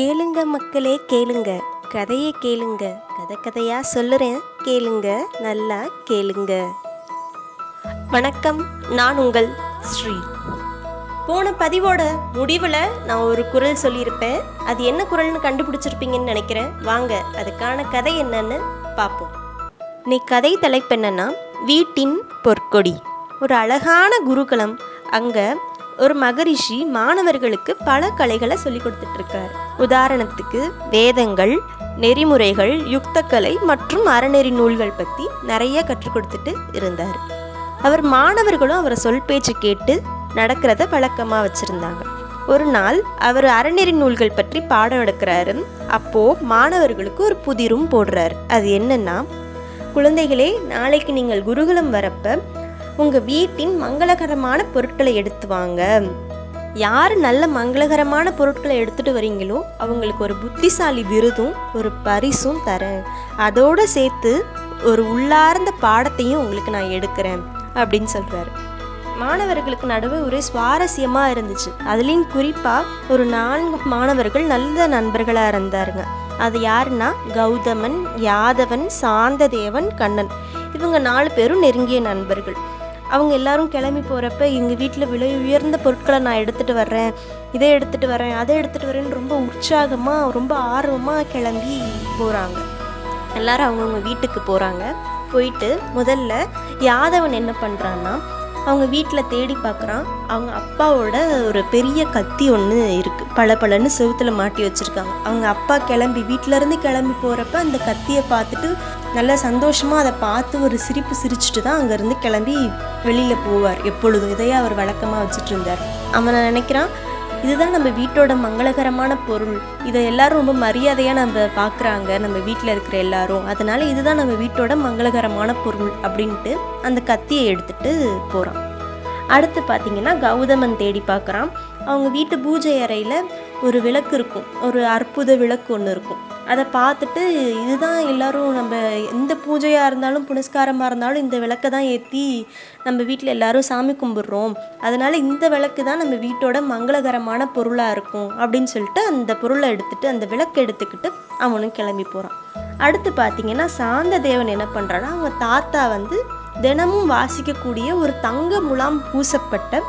கேளுங்க மக்களே கேளுங்க. கதையை கேளுங்க. கதை கதையா சொல்லுறேன் கேளுங்க. நல்லா கேளுங்க. வணக்கம். நான் உங்கள் ஸ்ரீ. போன பதிவோட முடிவில் நான் ஒரு குரல் சொல்லியிருப்பேன். அது என்ன குரல்னு கண்டுபிடிச்சிருப்பீங்கன்னு நினைக்கிறேன். வாங்க அதுக்கான கதை என்னன்னு பார்ப்போம். நீ கதை தலைப்பு என்னன்னா வீட்டின் பொற்கொடி. ஒரு அழகான குருகுலம். அங்கே ஒரு மகரிஷி மாணவர்களுக்கு பல கலைகளை சொல்லி கொடுத்துட்டு இருக்கார் உதாரணத்துக்கு வேதங்கள் நெறிமுறைகள் யுக்தக்கலை மற்றும் அறநெறி நூல்கள் பற்றி நிறைய கற்றுக் கொடுத்துட்டு இருந்தார். அவர் மாணவர்களும் அவரை சொல் பேச்சு கேட்டு நடக்கிறத வழக்கமாக வச்சுருந்தாங்க. ஒரு நாள் அவர் அறநெறி நூல்கள் பற்றி பாடம் எடுக்கிறாரு. அப்போது மாணவர்களுக்கு ஒரு புதிரும் போடுறாரு. அது என்னன்னா குழந்தைகளே நாளைக்கு நீங்கள் குருகுலம் வரப்ப உங்கள் வீட்டின் மங்களகரமான பொருட்களை எடுத்து வாங்க. யார் நல்ல மங்களகரமான பொருட்களை எடுத்துட்டு வரீங்களோ அவங்களுக்கு ஒரு புத்திசாலி விருதும் ஒரு பரிசும் தரேன். அதோடு சேர்த்து ஒரு உள்ளார்ந்த பாடத்தையும் உங்களுக்கு நான் எடுக்கிறேன் அப்படின்னு சொல்கிறாரு மாணவர்களுக்கு நடுவே ஒரே சுவாரஸ்யமாக இருந்துச்சு. அதுலேயும் குறிப்பாக ஒரு நான்கு மாணவர்கள் நல்ல நண்பர்களாக இருந்தாருங்க. அது யாருன்னா கௌதமன் யாதவன் சாந்ததேவன் கண்ணன். இவங்க நாலு பேரும் நெருங்கிய நண்பர்கள். அவங்க எல்லாரும் கிளம்பி போகிறப்ப எங்கள் வீட்டில் விலை உயர்ந்த பொருட்களை நான் எடுத்துகிட்டு வர்றேன். இதை எடுத்துகிட்டு வரேன் அதை எடுத்துகிட்டு வரேன்னு ரொம்ப உற்சாகமாக ரொம்ப ஆர்வமாக கிளம்பி போகிறாங்க எல்லாரும் அவங்கவுங்க வீட்டுக்கு போகிறாங்க போயிட்டு முதல்ல யாதவன் என்ன பண்ணுறான்னா அவங்க வீட்டில் தேடி பார்க்குறான் அவங்க அப்பாவோட ஒரு பெரிய கத்தி ஒன்று இருக்குது பல பலன்னு செவுத்தில் மாட்டி வச்சுருக்காங்க. அவங்க அப்பா கிளம்பி வீட்டிலேருந்து கிளம்பி போகிறப்ப அந்த கத்தியை பார்த்துட்டு நல்ல சந்தோஷமாக அதை பார்த்து ஒரு சிரிப்பு சிரிச்சுட்டு தான் அங்கேருந்து கிளம்பி வெளியில் போவார். எப்பொழுதும் இதையே அவர் வழக்கமாக வச்சுட்டு இருந்தார். அவனை நினைக்கிறான் இதுதான் நம்ம வீட்டோட மங்களகரமான பொருள். இதை எல்லாரும் ரொம்ப மரியாதையாக நம்ம பார்க்குறாங்க நம்ம வீட்டில் இருக்கிற எல்லாரும். அதனால இதுதான் நம்ம வீட்டோட மங்களகரமான பொருள் அப்படின்ட்டு அந்த கத்தியை எடுத்துட்டு போகிறான் அடுத்து பார்த்தீங்கன்னா கௌதமன் தேடி பார்க்குறான் அவங்க வீட்டு பூஜை அறையில் ஒரு விளக்கு இருக்கும். ஒரு அற்புத விளக்கு ஒன்று இருக்கும். அதை பார்த்துட்டு இதுதான் எல்லாரும் நம்ம எந்த பூஜையாக இருந்தாலும் புனஸ்காரமாக இருந்தாலும் இந்த விளக்கை தான் ஏற்றி நம்ம வீட்டில் எல்லோரும் சாமி கும்பிட்றோம். அதனால் இந்த விளக்கு தான் நம்ம வீட்டோட மங்களகரமான பொருளாக இருக்கும் அப்படின்னு சொல்லிட்டு அந்த பொருளை எடுத்துகிட்டு அந்த விளக்கு எடுத்துக்கிட்டு அவனும் கிளம்பி போகிறான் அடுத்து பார்த்தீங்கன்னா சாந்த தேவன் என்ன பண்ணுறான்னா அவங்க தாத்தா வந்து தினமும் வாசிக்கக்கூடிய ஒரு தங்க முலாம் பூசப்பட்ட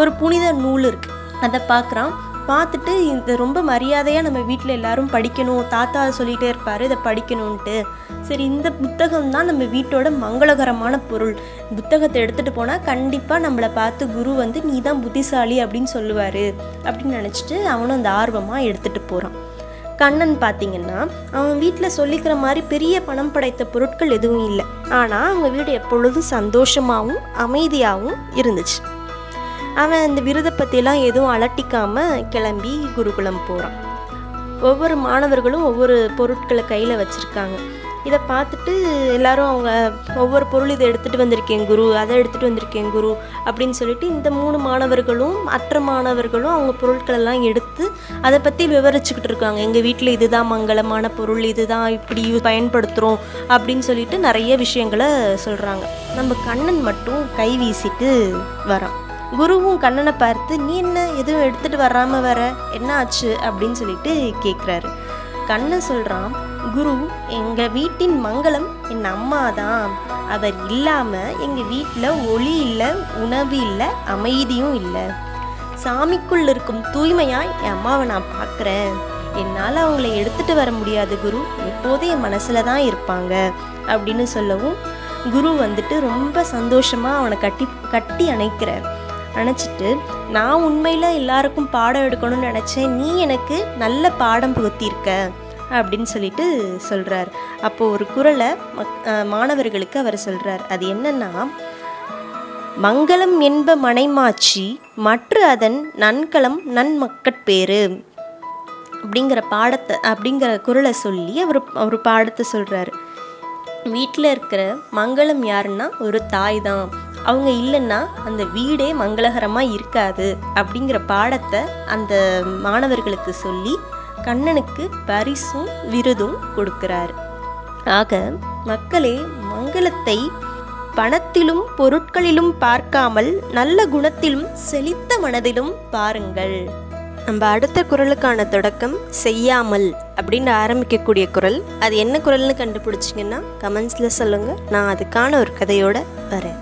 ஒரு புனித நூல் இருக்குது அதை பார்க்குறான். பார்த்துட்டு இந்த ரொம்ப மரியாதையாக நம்ம வீட்டில் எல்லாரும் படிக்கணும் தாத்தா சொல்லிகிட்டே இருப்பார் இதை படிக்கணும்ன்ட்டு. சரி இந்த புத்தகம் தான் நம்ம வீட்டோட மங்களகரமான பொருள். புத்தகத்தை எடுத்துகிட்டு போனால் கண்டிப்பாக நம்மளை பார்த்து குரு வந்து நீ தான் புத்திசாலி அப்படின்னு சொல்லுவார். அப்படின்னு நினச்சிட்டு அவனும் அந்த ஆர்வமாக எடுத்துகிட்டு போகிறான் கண்ணன் பார்த்தீங்கன்னா அவன் வீட்டில் சொல்லிக்கிற மாதிரி பெரிய பணம் படைத்த பொருட்கள் எதுவும் இல்லை. ஆனால் அவங்க வீடு எப்பொழுதும் சந்தோஷமாகவும் அமைதியாகவும் இருந்துச்சு. அவன் அந்த விருதை பற்றிலாம் எதுவும் அலட்டிக்காமல் கிளம்பி குருகுலம் போகிறான் ஒவ்வொரு மாணவர்களும் ஒவ்வொரு பொருட்களை கையில் வச்சுருக்காங்க. இதை பார்த்துட்டு எல்லாரும் அவங்க ஒவ்வொரு பொருள் இதை எடுத்துகிட்டு வந்திருக்கேன் குரு அதை எடுத்துகிட்டு வந்திருக்கேன் குரு அப்படின்னு சொல்லிட்டு இந்த மூணு மாணவர்களும் மற்ற மாணவர்களும் அவங்க பொருட்களெல்லாம் எடுத்து அதை பற்றி விவரிச்சுக்கிட்டு இருக்காங்க. எங்கள் வீட்டில் இதுதான் மங்களமான பொருள் இதுதான் இப்படி பயன்படுத்துகிறோம் அப்படின்னு சொல்லிட்டு நிறைய விஷயங்களை சொல்கிறாங்க நம்ம கண்ணன் மட்டும் கை வீசிட்டு வரான். குருவும் கண்ணனை பார்த்து நீ என்ன? எதுவும் எடுத்துகிட்டு வராமல் வர? என்ன ஆச்சு? அப்படின்னு சொல்லிட்டு கேட்குறாரு கண்ணன் சொல்கிறான் குரு எங்கள் வீட்டின் மங்களம் என் அம்மா தான். அவர் இல்லாமல் எங்கள் வீட்டில் ஒளி இல்லை உணவு இல்லை அமைதியும் இல்லை. சாமிக்குள் இருக்கும் தூய்மையாக என் அம்மாவை நான் பார்க்குறேன் என்னால் அவங்கள எடுத்துகிட்டு வர முடியாது குரு. எப்போதும் என் மனசில் தான் இருப்பாங்க. அப்படின்னு சொல்லவும் குரு வந்துட்டு ரொம்ப சந்தோஷமாக அவனை கட்டி கட்டி அணைக்கிறார். நினச்சிட்டு நான் உண்மையில் எல்லாருக்கும் பாடம் எடுக்கணும்னு நினச்சேன். நீ எனக்கு நல்ல பாடம் புகுத்தியிருக்க. அப்படின்னு சொல்லிட்டு சொல்கிறார் அப்போது ஒரு குரலை மக் மாணவர்களுக்கு அவர் சொல்கிறார் அது என்னன்னா மங்களம் என்ப மனைமாச்சி மற்ற அதன் நன்கலம் நன்மக்கட்பேறு அப்படிங்கிற பாடத்தை அப்படிங்கிற குரலை சொல்லி அவர் அவர் பாடத்தை சொல்கிறாரு வீட்டில் இருக்கிற மங்களம் யாருன்னா ஒரு தாய் தான். அவங்க இல்லைன்னா அந்த வீடே மங்களகரமாக இருக்காது அப்படிங்கிற பாடத்தை அந்த மாணவர்களுக்கு சொல்லி கண்ணனுக்கு பரிசும் விருதும் கொடுக்கிறார். ஆக மக்களே மங்களத்தை பணத்திலும் பொருட்களிலும் பார்க்காமல் நல்ல குணத்திலும் செழித்த மனதிலும் பாருங்கள். நம்ம அடுத்த குரலுக்கான தொடக்கம் செய்யாமல் அப்படின்னு ஆரம்பிக்கக்கூடிய குரல். அது என்ன குரல்னு கண்டுபிடிச்சிங்கன்னா கமெண்ட்ஸில் சொல்லுங்கள் நான் அதுக்கான ஒரு கதையோடு வரேன்.